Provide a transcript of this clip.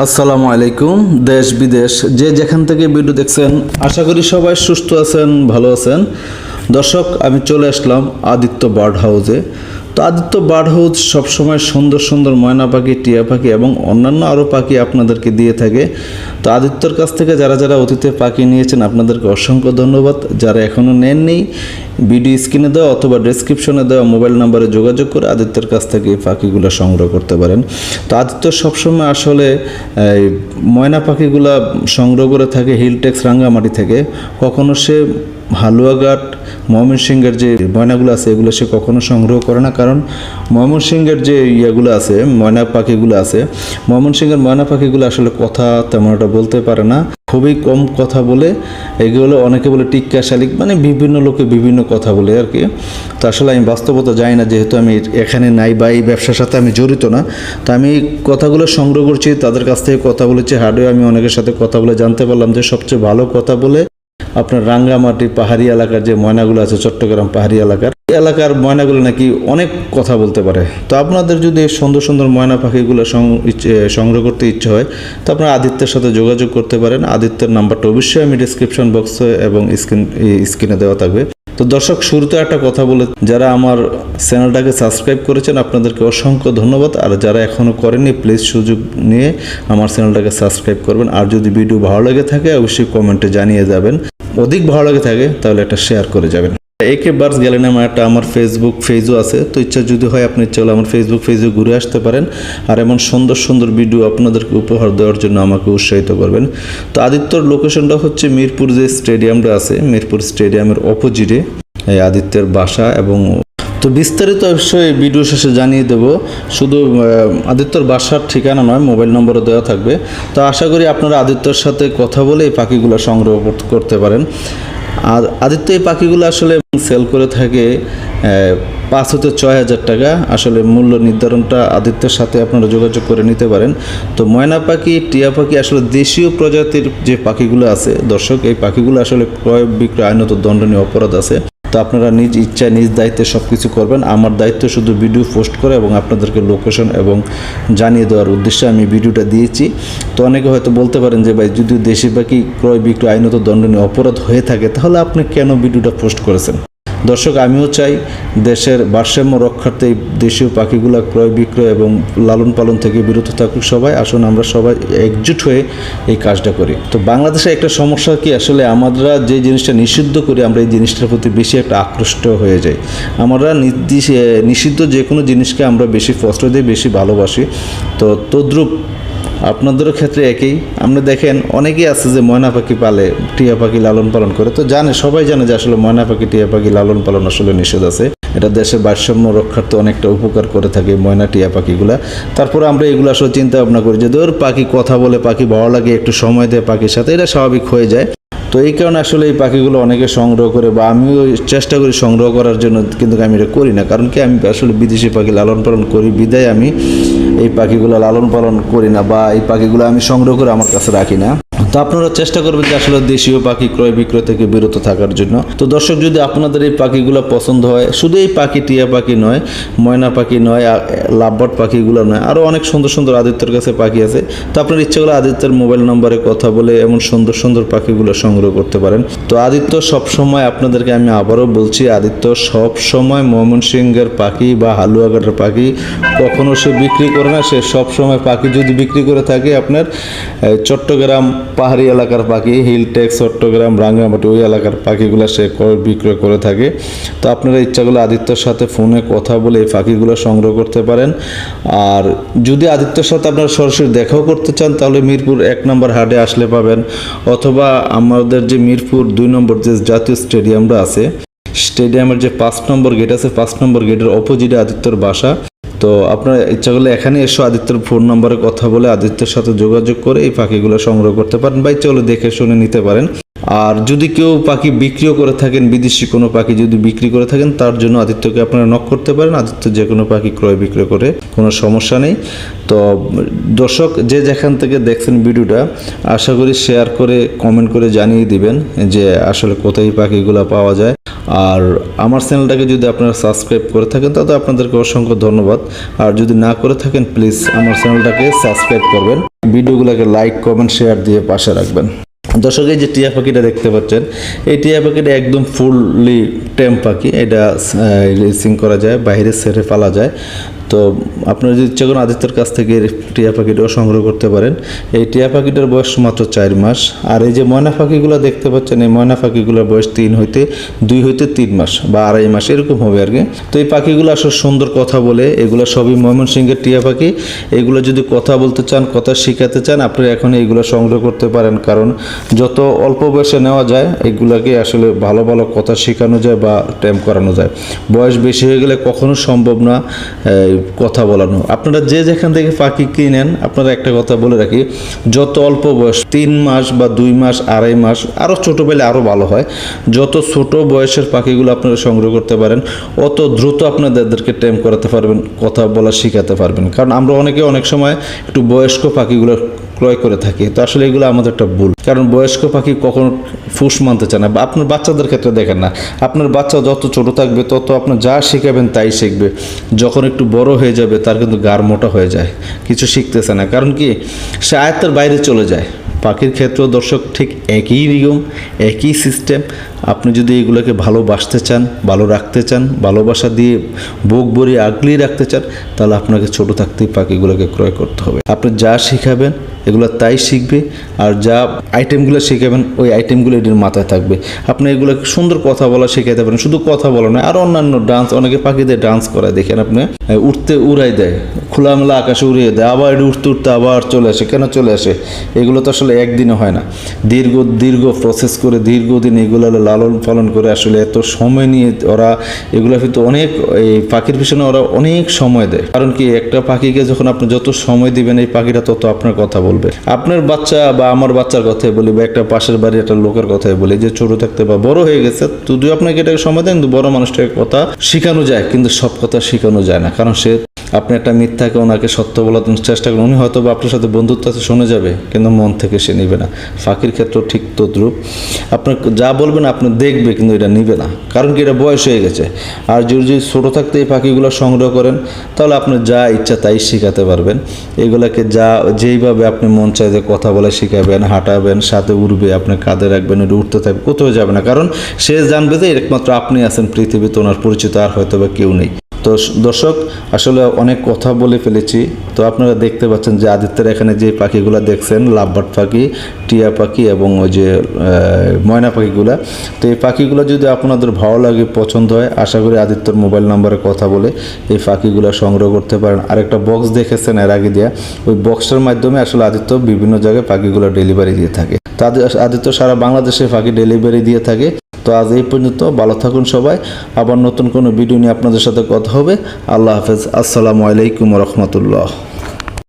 আসসালামু আলাইকুম, দেশ বিদেশ, যে যেখান থেকে ভিডিও দেখছেন, আশা করি সবাই সুস্থ আছেন, ভালো আছেন। দর্শক, আমি চলে আসলাম আদিত্য বার্ড হাউসে। তো আদিত্য বার্ড হাউস সবসময় সুন্দর সুন্দর ময়না পাখি, টিয়া পাখি এবং অন্যান্য আরও পাখি আপনাদেরকে দিয়ে থাকে। তো আদিত্যর কাছ থেকে যারা যারা অতীতে পাখি নিয়েছেন, আপনাদেরকে অসংখ্য ধন্যবাদ। যারা এখনও নেননি ভিডিও স্ক্রিনে দেওয়া অথবা ডেসক্রিপশনে দেওয়া মোবাইল নাম্বারে যোগাযোগ করে আদিত্যের কাছ থেকে এই পাখিগুলো সংগ্রহ করতে পারেন। তো আদিত্য সবসময় আসলে ময়না পাখিগুলা সংগ্রহ করে থাকে হিলটেক্স রাঙ্গামাটি থেকে। কখনো সে হালুয়াঘাট, ময়মনসিংহের যে ময়নাগুলো আছে, এগুলো সে কখনো সংগ্রহ করে না। কারণ ময়মনসিংহের যে ইয়েগুলো আছে, ময়না পাখিগুলো আছে, ময়মনসিংহের ময়না পাখিগুলো আসলে কথা তেমন একটা বলতে পারে না। খুবই কম কথা বলে, এগুলো অনেকে বলে টিক্কা শালিক মানে বিভিন্ন লোকে বিভিন্ন কথা বলে আর কি। তো আসলে আমি বাস্তবতা জানি না, যেহেতু আমি এখানে নাই বা এই ব্যবসার সাথে আমি জড়িত না। তো আমি কথাগুলো সংগ্রহ করছি, তাদের কাছ থেকে কথা বলেছি, হার্ডওয়ে আমি অনেকের সাথে কথা বলে জানতে পারলাম যে সবচেয়ে ভালো কথা বলে আপনার রাঙ্গামাটি পাহাড়ি এলাকার যে ময়নাগুলো আছে, চট্টগ্রাম পাহাড়ি এলাকার এলাকার ময়নাগুলো নাকি অনেক কথা বলতে পারে। তো আপনাদের যদি সুন্দর সুন্দর ময়না পাখিগুলো সংগ্রহ করতে ইচ্ছে হয়, তো আপনারা আদিত্যের সাথে যোগাযোগ করতে পারেন। আদিত্যের নাম্বারটা অবশ্যই আমি ডিসক্রিপশন বক্সে এবং স্ক্রিন স্ক্রিনে দেওয়া থাকবে। তো দর্শক, শুরুতে একটা কথা বলে, যারা আমার চ্যানেলটাকে সাবস্ক্রাইব করেছেন, আপনাদেরকে অসংখ্য ধন্যবাদ। আর যারা এখনও করেনি প্লিজ সুযোগ নিয়ে আমার চ্যানেলটাকে সাবস্ক্রাইব করবেন। আর যদি ভিডিও ভালো লেগে থাকে, অবশ্যই কমেন্টে জানিয়ে যাবেন। অধিক ভালো লেগে থাকে, তাহলে একটা শেয়ার করে যাবেন। একে বার্স গ্যালেন আমার একটা আমার ফেসবুক পেজও আছে। তো ইচ্ছা যদি হয় আপনি ইচ্ছা হলে আমার ফেসবুক পেজে ঘুরে আসতে পারেন। আর এমন সুন্দর সুন্দর ভিডিও আপনাদেরকে উপহার দেওয়ার জন্য আমাকে উৎসাহিত করবেন। তো আদিত্যর লোকেশনটা হচ্ছে মিরপুর যে স্টেডিয়ামটা আছে, মিরপুর স্টেডিয়ামের অপোজিটে এই আদিত্যের বাসা এবং তো বিস্তারিত অবশ্যই ভিডিও শেষে জানিয়ে দেব। শুধু আদিত্যর বাসার ঠিকানা নয় মোবাইল নম্বরও দেওয়া থাকবে। তো আশা করি আপনারা আদিত্যর সাথে কথা বলে এই পাখিগুলো সংগ্রহ করতে পারেন। আর আদিত্য এই পাখিগুলো আসলে সেল করে থাকে পাঁচ হতে ছয় হাজার টাকা। আসলে মূল্য নির্ধারণটা আদিত্যের সাথে আপনারা যোগাযোগ করে নিতে পারেন। তো ময়না পাখি, টিয়া পাখি আসলে দেশীয় প্রজাতির যে পাখিগুলো আছে, দর্শক, এই পাখিগুলো আসলে ক্রয় বিক্রয় আইনত দণ্ডনীয় অপরাধ আছে। তো আপনারা নিজ ইচ্ছায় নিজ দায়িত্বে সব কিছু করবেন। আমার দায়িত্ব শুধু ভিডিও পোস্ট করা এবং আপনাদেরকে লোকেশন এবং জানিয়ে দেওয়ার উদ্দেশ্যে আমি ভিডিওটা দিয়েছি। তো অনেকে হয়তো বলতে পারেন যে, ভাই, যদি দেশি বাকি ক্রয় বিক্রয় আইনত দণ্ডনীয় অপরাধ হয়ে থাকে, তাহলে আপনি কেন ভিডিওটা পোস্ট করেছেন? দর্শক, আমিও চাই দেশের ভারসাম্য রক্ষার্থে দেশীয় পাখিগুলো ক্রয় বিক্রয় এবং লালন পালন থেকে বিরত থাকুক সবাই। আসুন, আমরা সবাই একজুট হয়ে এই কাজটা করি। তো বাংলাদেশে একটা সমস্যা কি? আসলে আমরা যে জিনিসটা নিষিদ্ধ করি, আমরা এই জিনিসটার প্রতি বেশি একটা আকৃষ্ট হয়ে যাই। আমরা নিষিদ্ধ যে কোনো জিনিসকে আমরা বেশি ফস্ট দিই বেশি ভালোবাসি। তো তদ্রূপ আপনাদেরও ক্ষেত্রে একই। আপনি দেখেন, অনেকেই আছে যে ময়না পাখি পালে, টিয়া পাখি লালন পালন করে। তো জানে, সবাই জানে যে আসলে ময়না পাখি, টিয়া পাখি লালন পালন আসলে নিষেধ আছে। এটা দেশের ভারসাম্য রক্ষার্থে অনেকটা উপকার করে থাকে ময়না, টিয়া পাখিগুলা। তারপরে আমরা এগুলো আসলে চিন্তা ভাবনা করি যে, ধর পাখি কথা বলে, পাখি ভালো লাগে, একটু সময় দেয় পাখির সাথে, এটা স্বাভাবিক হয়ে যায়। তো এই কারণে আসলে এই পাখিগুলো অনেকে সংগ্রহ করে বা আমিও চেষ্টা করি সংগ্রহ করার জন্য, কিন্তু আমি এটা করি না। কারণ কি, আমি আসলে বিদেশি পাখি লালন পালন করি, বিদায় আমি। এই পাখিগুলো লালন পালন করি না বা এই পাখিগুলো আমি সংগ্রহ করে আমার কাছে রাখি না। তো আপনারা চেষ্টা করবেন যে আসলে দেশীয় পাখি ক্রয় বিক্রয় থেকে বিরত থাকার জন্য। তো দর্শক, যদি আপনাদের এই পাখিগুলো পছন্দ হয়, শুধু এই পাখি টিয়া পাখি নয়, ময়না পাখি নয় লাভবার্ড পাখিগুলো নয় আরও অনেক সুন্দর সুন্দর আদিত্যের কাছে পাখি আছে, তো আপনার ইচ্ছে করলে আদিত্যের মোবাইল নম্বরে কথা বলে এমন সুন্দর সুন্দর পাখিগুলো সংগ্রহ করতে পারেন। তো আদিত্য সব সময় আপনাদেরকে আমি আবারও বলছি, আদিত্য সব সময় ময়মনসিংহের পাখি বা হালুয়াঘাটের পাখি, কখনো সে বিক্রি করে না, সে সব সময় পাখি যদি বিক্রি করে থাকে আপনার চট্টগ্রাম পাহাড়ি এলাকার পাখি হিলটেক্স চট্টগ্রাম, রাঙ্গামাটি, ওই এলাকার পাখিগুলো সে ক্রয় বিক্রয় করে থাকে। তো আপনারা ইচ্ছাগুলো আদিত্যর সাথে ফোনে কথা বলে এই পাখিগুলো সংগ্রহ করতে পারেন। আর যদি আদিত্যর সাথে আপনারা সরাসরি দেখাও করতে চান, তাহলে মিরপুর এক নম্বর হাটে আসলে পাবেন। অথবা আমাদের যে মিরপুর দুই নম্বর যে জাতীয় স্টেডিয়ামটা আছে, স্টেডিয়ামের যে পাঁচ নম্বর গেট আছে, পাঁচ নম্বর গেটের অপোজিটে আদিত্যর বাসা। তো আপনার ইচ্ছা করলে এখানে এসো, আদিত্যর ফোন নম্বরে কথা বলে আদিত্যের সাথে যোগাযোগ করে এই পাখিগুলো সংগ্রহ করতে পারেন। বা ইচ্ছা হলে দেখে শুনে নিতে পারেন। আর যদি কেউ পাখি বিক্রিও করে থাকেন, বিদেশি কোনো পাখি যদি বিক্রি করে থাকেন, তার জন্য আদিত্যকে আপনারা নক করতে পারেন। আদিত্য যে কোনো পাখি ক্রয় বিক্রয় করে কোনো সমস্যা নেই। তো দর্শক, যে যেখান থেকে দেখছেন ভিডিওটা, আশা করি শেয়ার করে কমেন্ট করে জানিয়ে দিবেন যে আসলে কোথায় পাখিগুলো পাওয়া যায়। আর আমার চ্যানেলটাকে যদি আপনারা সাবস্ক্রাইব করে থাকেন, তাতে আপনাদেরকে অসংখ্য ধন্যবাদ। আর যদি না করে থাকেন প্লিজ আমার চ্যানেলটাকে সাবস্ক্রাইব করবেন। ভিডিওগুলোকে লাইক কমেন্ট শেয়ার দিয়ে পাশে রাখবেন। দর্শক, এই যে টিয়া পাখিটা দেখতে পাচ্ছেন, এই টিয়া পাখিটা একদম ফুললি টেম পাখি। এটা রেসিং করা যায়, বাইরে সেরে ফেলা যায়। তো আপনারা যদি ইচ্ছে করেন আদিত্যের কাছ থেকে টিয়া পাখিটাও সংগ্রহ করতে পারেন। এই টিয়া পাখিটার বয়স মাত্র চার মাস। আর এই যে ময়না পাখিগুলো দেখতে পাচ্ছেন, এই ময়না পাখিগুলোর বয়স তিন হইতে দুই হইতে তিন মাস বা আড়াই মাস, এরকম হবে আর কি। তো এই পাখিগুলো আসলে সুন্দর কথা বলে, এগুলো সবই ময়মনসিংহের টিয়া পাখি। এগুলো যদি কথা বলতে চান, কথা শিখাতে চান, আপনি এখন এইগুলো সংগ্রহ করতে পারেন। কারণ যত অল্প বয়সে নেওয়া যায়, এগুলাকে আসলে ভালো ভালো কথা শেখানো যায় বা টাইম করানো যায়। বয়স বেশি হয়ে গেলে কখনো সম্ভব না। কথা বলানো। আপনারা যে যেখান থেকে পাখি কিনেন, আপনারা একটা কথা বলে রাখি, যত অল্প বয়স, তিন মাস বা দুই মাস, আড়াই মাস আরও ছোটো পেলে আরও ভালো হয়। যত ছোট বয়সের পাখিগুলো আপনারা সংগ্রহ করতে পারেন, অত দ্রুত আপনাদেরকে টাইম করাতে পারবেন, কথা বলা শেখাতে পারবেন। কারণ আমরা অনেকে অনেক সময় একটু বয়স্ক পাখিগুলো ক্রয় করে থাকি। তো আসলে এগুলো আমাদের একটা ভুল। কারণ বয়স্ক পাখি কখনো ফুস মানতে চায় না। আপনার বাচ্চাদের ক্ষেত্রে দেখেন না। আপনার বাচ্চা যত ছোট থাকবে, তত আপনার যা শেখাবেন তাই শিখবে। যখন একটু বড় হয়ে যাবে, তার কিন্তু গার মোটা হয়ে যায়। কিছু শিখতেছে না। কারণ কি? সে আয়ত্তের বাইরে চলে যায়। পাখির ক্ষেত্রেও দর্শক ঠিক একই নিয়ম, একই সিস্টেম আপনি যদি এগুলোকে ভালোবাসতে চান, ভালো রাখতে চান, ভালোবাসা দিয়ে বুক ভরিয়ে আগলিয়ে রাখতে চান, তাহলে আপনাকে ছোট থাকতেই পাখিগুলোকে ক্রয় করতে হবে। আপনি যা শেখাবেন, এগুলো তাই শিখবে, আর যা আইটেমগুলো শেখাবেন, ওই আইটেমগুলো এটির মাথায় থাকবে। আপনি এগুলোকে সুন্দর কথা বলা শেখাতে পারেন, শুধু কথা বলা নয়, আর অন্যান্য ডান্স অনেকে পাখিদের ডান্স করায়। দেখেন আপনি উঠতে উড়াই দেয় খোলামেলা আকাশে উড়িয়ে দেয়, আবার এটি উঠতে উঠতে আবার চলে আসে। কেন চলে আসে? এগুলো তো আসলে একদিনে হয় না। দীর্ঘ দীর্ঘ প্রসেস করে, দীর্ঘদিন এগুলো লালন পালন করে আসলে এত সময় নিয়ে ওরা এগুলো কিন্তু অনেক, এই পাখির পিছনে ওরা অনেক সময় দেয়। কারণ কি, একটা পাখিকে যখন আপনি যত সময় দিবেন, এই পাখিটা তত আপনার কথা বলবে। আপনার বাচ্চা বা আমার বাচ্চার কথাই বলি, বা একটা পাশের বাড়ির একটা লোকের কথাই বলি, যে ছোট থাকতে বা বড় হয়ে গেছে যদি আপনাকে এটাকে সময় দেন, কিন্তু বড় মানুষটাকে কথা শেখানো যায়, কিন্তু সব কথা শেখানো যায় না। কারণ সে আপনি একটা মিথ্যাকে ওনাকে সত্য বলার চেষ্টা করেন। উনি হয়তো বা আপনার সাথে বন্ধুত্ব আছে, শুনে যাবে, কিন্তু মন থেকে সে নিবে না। ফাঁকির ক্ষেত্রেও ঠিক তদ্রুপ। আপনার যা বলবেন আপনি দেখবে, কিন্তু এটা নিবে না। কারণ কি, এটা বয়স হয়ে গেছে। আর যদি যদি ছোটো থাকতে এই পাখিগুলো সংগ্রহ করেন, তাহলে আপনি যা ইচ্ছা তাই শেখাতে পারবেন। এগুলোকে যা, যেইভাবে আপনি মন যে কথা বলে শেখাবেন, হাঁটাবেন, সাথে উড়বে, আপনি কাঁধে রাখবেন এটা উঠতে থাকবে, কোথাও যাবে না। কারণ সে জানবে যে একমাত্র আপনি আছেন পৃথিবীতে, ওনার পরিচিত আর হয়তো বা কেউ নেই। তো দর্শক, আসলে অনেক কথা বলে ফেলেছি। তো আপনারা দেখতে পাচ্ছেন যে আদিত্যের এখানে যে পাখিগুলো দেখছেন, লাভবার্ড পাখি, টিয়া পাখি এবং ওই যে ময়না পাখিগুলা, তো এই পাখিগুলো যদি আপনাদের ভালো লাগে, পছন্দ হয়, আশা করি আদিত্যর মোবাইল নাম্বারে কথা বলে এই পাখিগুলো সংগ্রহ করতে পারেন। আরেকটা বক্স দেখেছেন এর আগে দেওয়া ওই বক্সটার মাধ্যমে আসলে আদিত্য বিভিন্ন জায়গায় পাখিগুলো ডেলিভারি দিয়ে থাকে। তাদের আদিত্য সারা বাংলাদেশে ফাঁকি ডেলিভারি দিয়ে থাকে। তো আজ এই পর্যন্ত, ভালো থাকুন সবাই। আবার নতুন কোনো ভিডিও নিয়ে আপনাদের সাথে কথা হবে। আল্লাহ হাফেজ। আসসালামু আলাইকুম রহমতুল্লাহ।